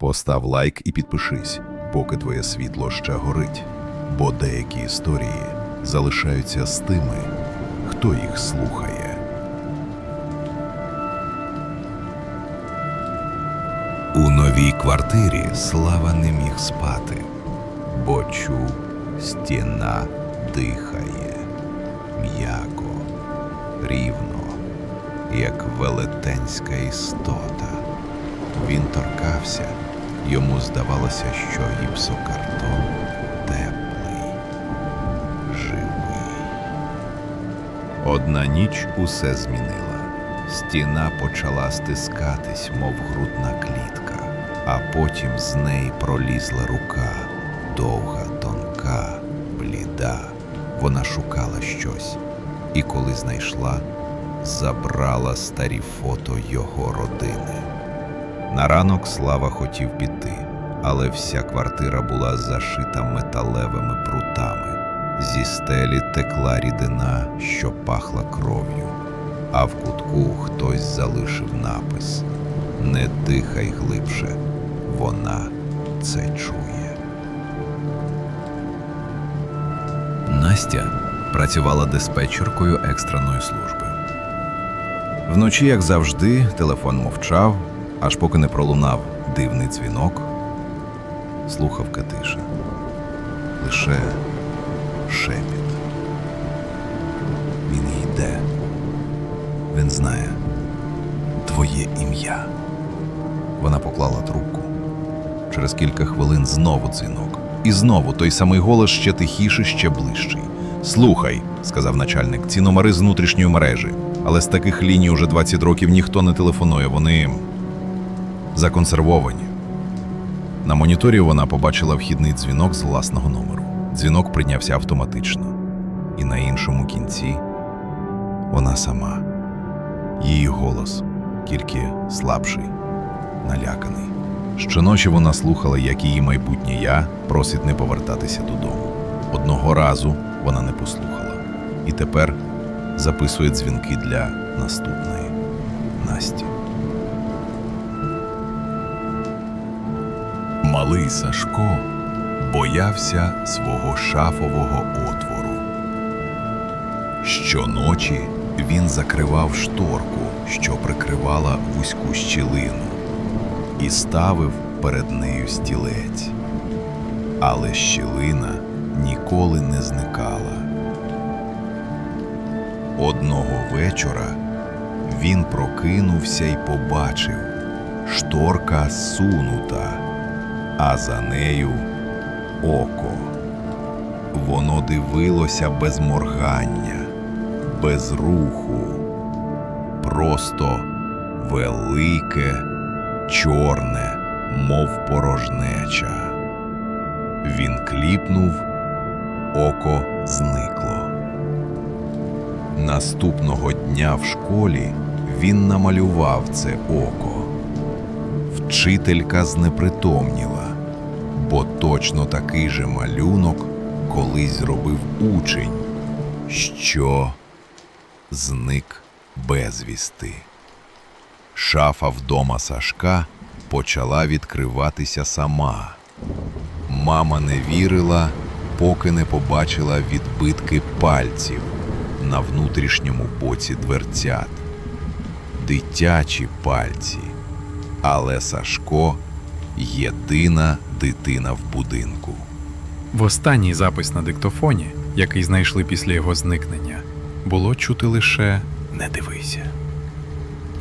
Постав лайк і підпишись, поки твоє світло ще горить, бо деякі історії залишаються з тими, хто їх слухає. У новій квартирі Слава не міг спати, бо чув, стіна дихає м'яко, рівно, як велетенська істота. Він торкався, йому здавалося, що гіпсокартон теплий, живий. Одна ніч усе змінила. Стіна почала стискатись, мов грудна клітка, а потім з неї пролізла рука, довга, тонка, бліда. Вона шукала щось, і коли знайшла, забрала старі фото його родини. На ранок Слава хотів піти, але вся квартира була зашита металевими прутами. Зі стелі текла рідина, що пахла кров'ю, а в кутку хтось залишив напис Не дихай глибше, вона це чує. Настя працювала диспетчеркою екстреної служби. Вночі, як завжди, телефон мовчав, аж поки не пролунав дивний дзвінок. Слухавка тиша. Лише шепіт. Він йде. Він знає твоє ім'я. Вона поклала трубку. Через кілька хвилин знову дзвінок. І знову той самий голос ще тихіший, ще ближчий. Слухай, сказав начальник, ці номери з внутрішньої мережі. Але з таких ліній уже 20 років ніхто не телефонує, вони законсервовані. На моніторі вона побачила вхідний дзвінок з власного номеру. Дзвінок прийнявся автоматично. І на іншому кінці вона сама. Її голос, тільки слабший, наляканий. Щоночі вона слухала, як її майбутнє я просить не повертатися додому. Одного разу вона не послухала. І тепер записує дзвінки для наступної Насті. Малий Сашко боявся свого шафового отвору. Щоночі він закривав шторку, що прикривала вузьку щілину, і ставив перед нею стілець. Але щілина ніколи не зникала. Одного вечора він прокинувся і побачив, шторка сунута, а за нею око. Воно дивилося без моргання, без руху, просто велике, чорне, мов порожнеча. Він кліпнув, око зникло. Наступного дня в школі він намалював це око. Вчителька знепритомніла, бо точно такий же малюнок колись зробив учень, що зник безвісти. Шафа вдома Сашка почала відкриватися сама. Мама не вірила, поки не побачила відбитки пальців на внутрішньому боці дверцят. Дитячі пальці. Але Сашко єдина дитина в будинку. Востанній запис на диктофоні, який знайшли після його зникнення, було чути лише не дивися,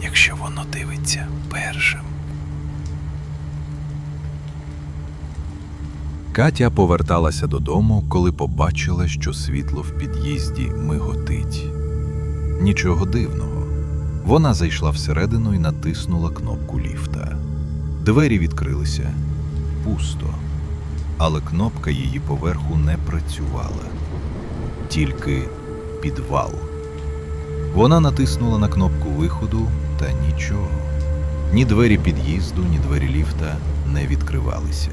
якщо воно дивиться першим. Катя поверталася додому, коли побачила, що світло в під'їзді миготить. Нічого дивного. Вона зайшла всередину і натиснула кнопку ліфта. Двері відкрилися пусто, але кнопка її поверху не працювала, тільки підвал. Вона натиснула на кнопку виходу, та нічого. Ні двері під'їзду, ні двері ліфта не відкривалися.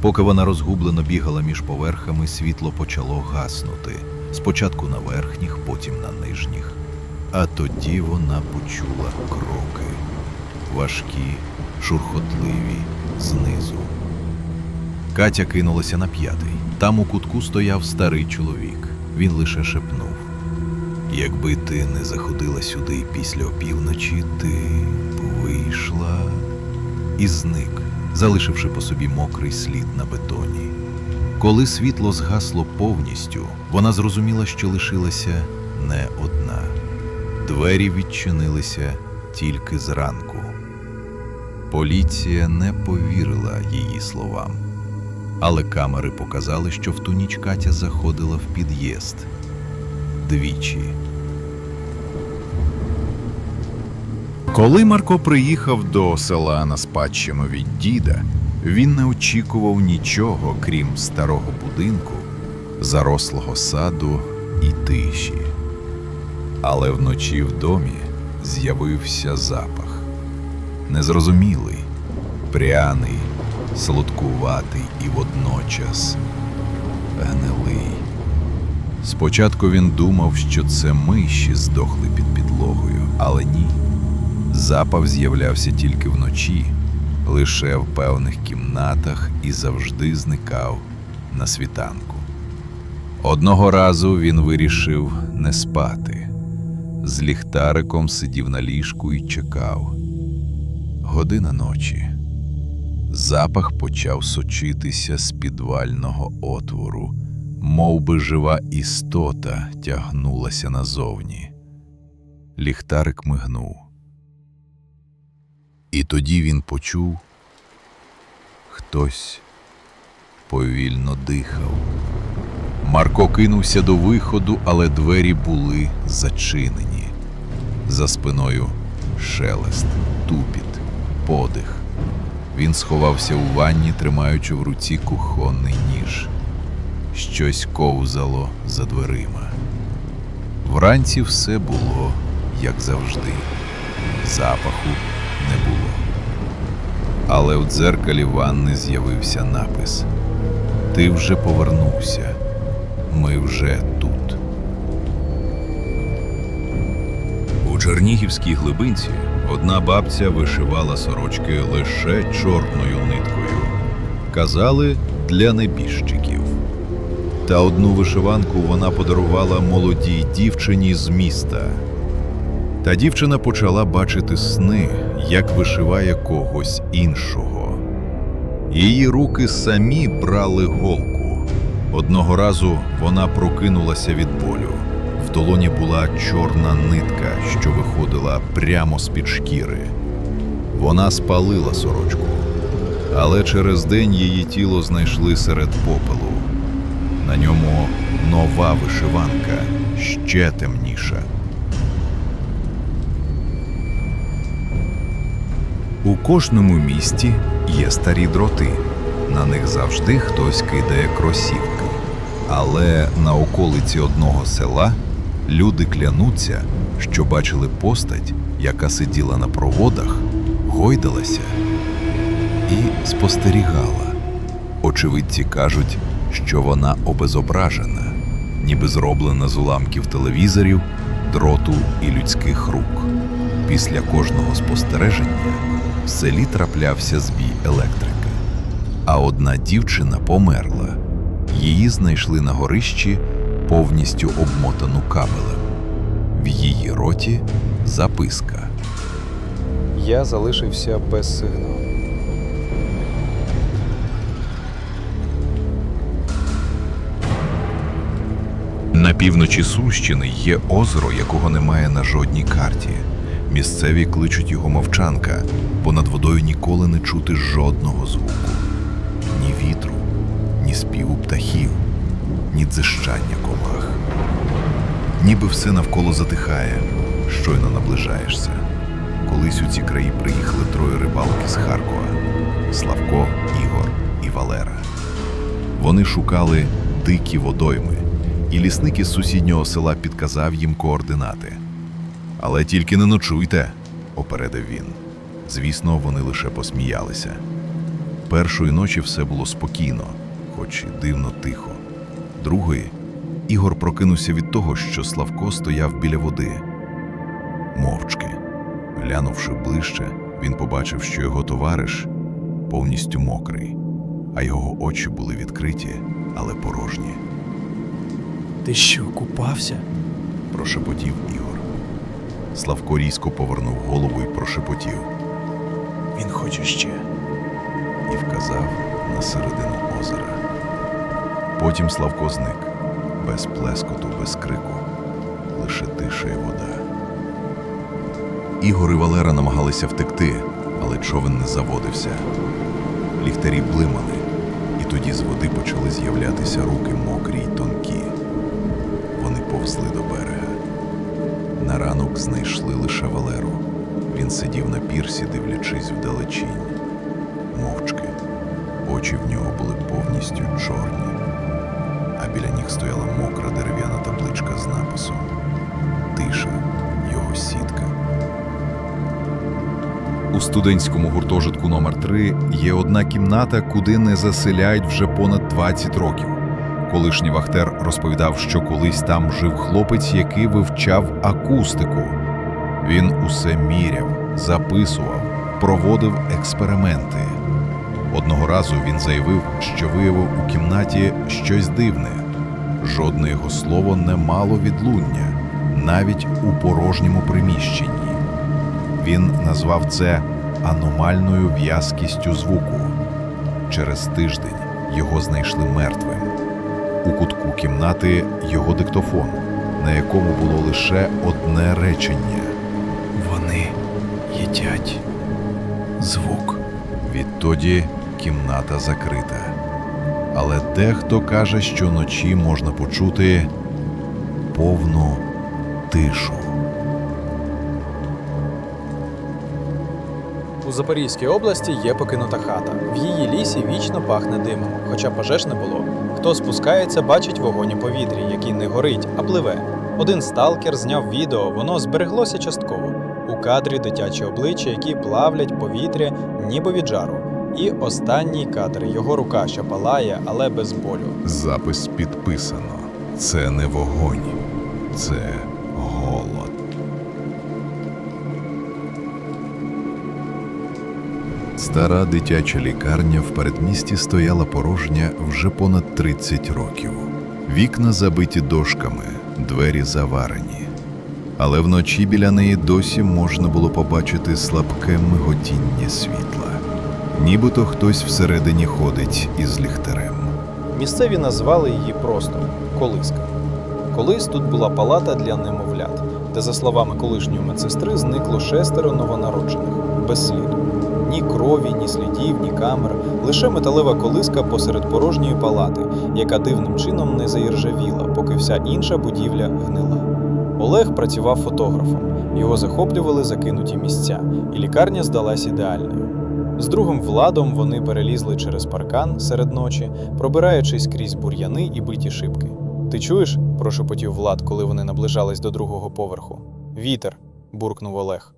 Поки вона розгублено бігала між поверхами, світло почало гаснути. Спочатку на верхніх, потім на нижніх. А тоді вона почула кроки. Важкі, шурхотливі, знизу. Катя кинулася на п'ятий. Там у кутку стояв старий чоловік. Він лише шепнув: Якби ти не заходила сюди після опівночі, ти вийшла і зник, залишивши по собі мокрий слід на бетоні. Коли світло згасло повністю, вона зрозуміла, що лишилася не одна. Двері відчинилися тільки зранку. Поліція не повірила її словам. Але камери показали, що в ту ніч Катя заходила в під'їзд двічі. Коли Марко приїхав до села на спадщину від діда, він не очікував нічого, крім старого будинку, зарослого саду і тиші. Але вночі в домі з'явився запах. Незрозумілий, пряний, солодкуватий і водночас гнилий. Спочатку він думав, що це миші здохли під підлогою, але ні. Запах з'являвся тільки вночі, лише в певних кімнатах і завжди зникав на світанку. Одного разу він вирішив не спати. З ліхтариком сидів на ліжку і чекав. Година ночі. Запах почав сочитися з підвального отвору, мов би жива істота тягнулася назовні. Ліхтарик мигнув. І тоді він почув, хтось повільно дихав. Марко кинувся до виходу, але двері були зачинені. За спиною шелест, тупіт, подих. Він сховався у ванні, тримаючи в руці кухонний ніж. Щось ковзало за дверима. Вранці все було, як завжди. Запаху не було. Але в дзеркалі ванни з'явився напис: Ти вже повернувся. Ми вже тут. У Чернігівській глибинці одна бабця вишивала сорочки лише чорною ниткою. Казали для небіжчиків. Та одну вишиванку вона подарувала молодій дівчині з міста. Та дівчина почала бачити сни, як вишиває когось іншого. Її руки самі брали голку. Одного разу вона прокинулася від болю. Долоні була чорна нитка, що виходила прямо з-під шкіри. Вона спалила сорочку, але через день її тіло знайшли серед попелу. На ньому нова вишиванка, ще темніша. У кожному місті є старі дроти. На них завжди хтось кидає кросівки. Але на околиці одного села люди клянуться, що бачили постать, яка сиділа на проводах, гойдалася і спостерігала. Очевидці кажуть, що вона обезображена, ніби зроблена з уламків телевізорів, дроту і людських рук. Після кожного спостереження в селі траплявся збій електрики. А одна дівчина померла. Її знайшли на горищі повністю обмотану кабелем. В її роті записка. Я залишився без сигналу. На півночі Сущини є озеро, якого немає на жодній карті. Місцеві кличуть його мовчанка, бо над водою ніколи не чути жодного звуку: ні вітру, ні співу птахів, ні дзищання. Ніби все навколо затихає, щойно наближаєшся. Колись у ці краї приїхали троє рибалки з Харкова: Славко, Ігор і Валера. Вони шукали дикі водойми, і лісник із сусіднього села підказав їм координати. Але тільки не ночуйте, попередив він. Звісно, вони лише посміялися. Першої ночі все було спокійно, хоч і дивно тихо. Другої Ігор прокинувся від того, що Славко стояв біля води. Мовчки. Глянувши ближче, він побачив, що його товариш повністю мокрий. а його очі були відкриті, але порожні. Ти що, купався? Прошепотів Ігор. Славко різко повернув голову і прошепотів Він хоче ще. і вказав на середину озера. Потім Славко зник, без плескоту, без крику, лише тиша і вода. Ігор і Валера намагалися втекти, але човен не заводився. Ліхтарі блимали, і тоді з води почали з'являтися руки мокрі й тонкі. Вони повзли до берега. На ранок знайшли лише Валеру. Він сидів на пірсі, дивлячись вдалечінь. Мовчки. Очі в нього були повністю чорні, біля них стояла мокра дерев'яна табличка з написом Тиша, його сітка. У студентському гуртожитку номер 3 є одна кімната, куди не заселяють вже понад 20 років. Колишній вахтер розповідав, що колись там жив хлопець, який вивчав акустику. Він усе міряв, записував, проводив експерименти. Одного разу він заявив, що виявив у кімнаті щось дивне. Жодне його слово не мало відлуння, навіть у порожньому приміщенні. Він назвав це аномальною в'язкістю звуку. Через тиждень його знайшли мертвим. У кутку кімнати його диктофон, на якому було лише одне речення. Вони їдять звук. Відтоді кімната закрита. Але дехто каже, що ночі можна почути повну тишу. У Запорізькій області є покинута хата. В її лісі вічно пахне димом, хоча пожеж не було. Хто спускається, бачить вогонь у повітрі, який не горить, а пливе. Один сталкер зняв відео, воно збереглося частково. У кадрі дитячі обличчя, які плавлять повітря, ніби від жару. І останній кадр його рука, що палає, але без болю. Запис підписано. Це не вогонь, це голод. Стара дитяча лікарня в передмісті стояла порожня вже понад 30 років. Вікна забиті дошками, двері заварені. Але вночі біля неї досі можна було побачити слабке миготіння світла. Нібито хтось всередині ходить із ліхтарем. Місцеві назвали її просто колиска. Колись тут була палата для немовлят, де, за словами колишньої медсестри, зникло шестеро новонароджених без сліду. Ні крові, ні слідів, ні камер, лише металева колиска посеред порожньої палати, яка дивним чином не заіржавіла, поки вся інша будівля гнила. Олег працював фотографом, його захоплювали закинуті місця, і лікарня здалась ідеальною. З другом Владом вони перелізли через паркан серед ночі, пробираючись крізь бур'яни і биті шибки. Ти чуєш? прошепотів Влад, коли вони наближались до другого поверху. Вітер. буркнув Олег.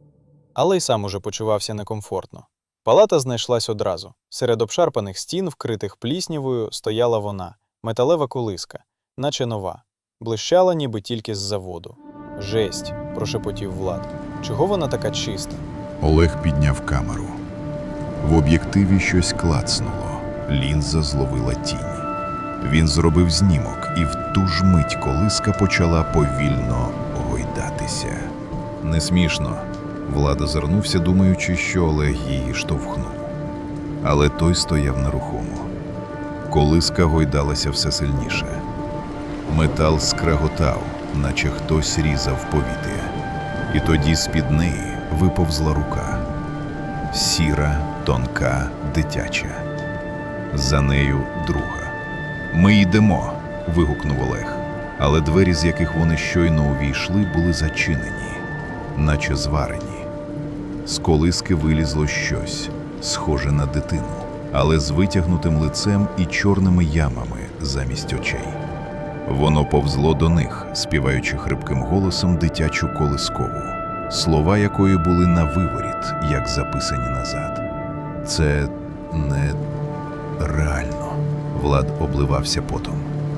Але й сам уже почувався некомфортно. Палата знайшлась одразу. Серед обшарпаних стін, вкритих пліснявою, стояла вона, металева колиска, наче нова, блищала ніби тільки з заводу. Жесть, прошепотів Влад. Чого вона така чиста? Олег підняв камеру. В об'єктиві щось клацнуло. Лінза зловила тінь. Він зробив знімок, і в ту ж мить колиска почала повільно гойдатися. Не смішно. Влада зернувся, думаючи, що Олег її штовхнув. Але той стояв нерухомо. Колиска гойдалася все сильніше. Метал скреготав, наче хтось різав повітря. І тоді з-під неї виповзла рука сіра, тонка, дитяча. За нею друга. Ми йдемо. вигукнув Олег. Але двері, з яких вони щойно увійшли, були зачинені, наче зварені. З колиски вилізло щось, схоже на дитину, але з витягнутим лицем і чорними ямами замість очей. Воно повзло до них, співаючи хрипким голосом дитячу колискову, слова якої були на виворіт, як записані назад. Це не реально. Влад обливався потом.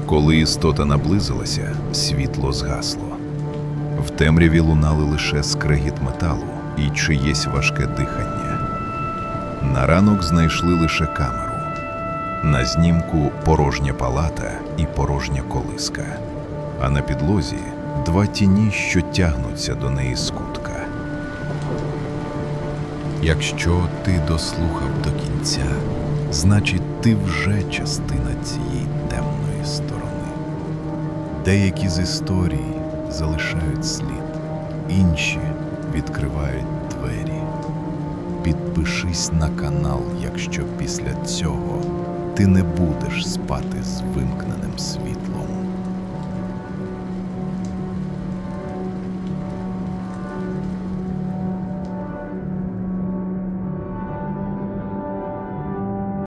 Коли істота наблизилася, світло згасло. В темряві лунали лише скрегіт металу і чиєсь важке дихання. На ранок знайшли лише камеру. На знімку порожня палата і порожня колиска, а на підлозі два тіні, що тягнуться до неї з кутка. Якщо ти дослухав до кінця, значить ти вже частина цієї темної сторони. Деякі з історій залишають слід, інші відкривають двері. Підпишись на канал, якщо після цього ти не будеш спати з вимкненим світлом.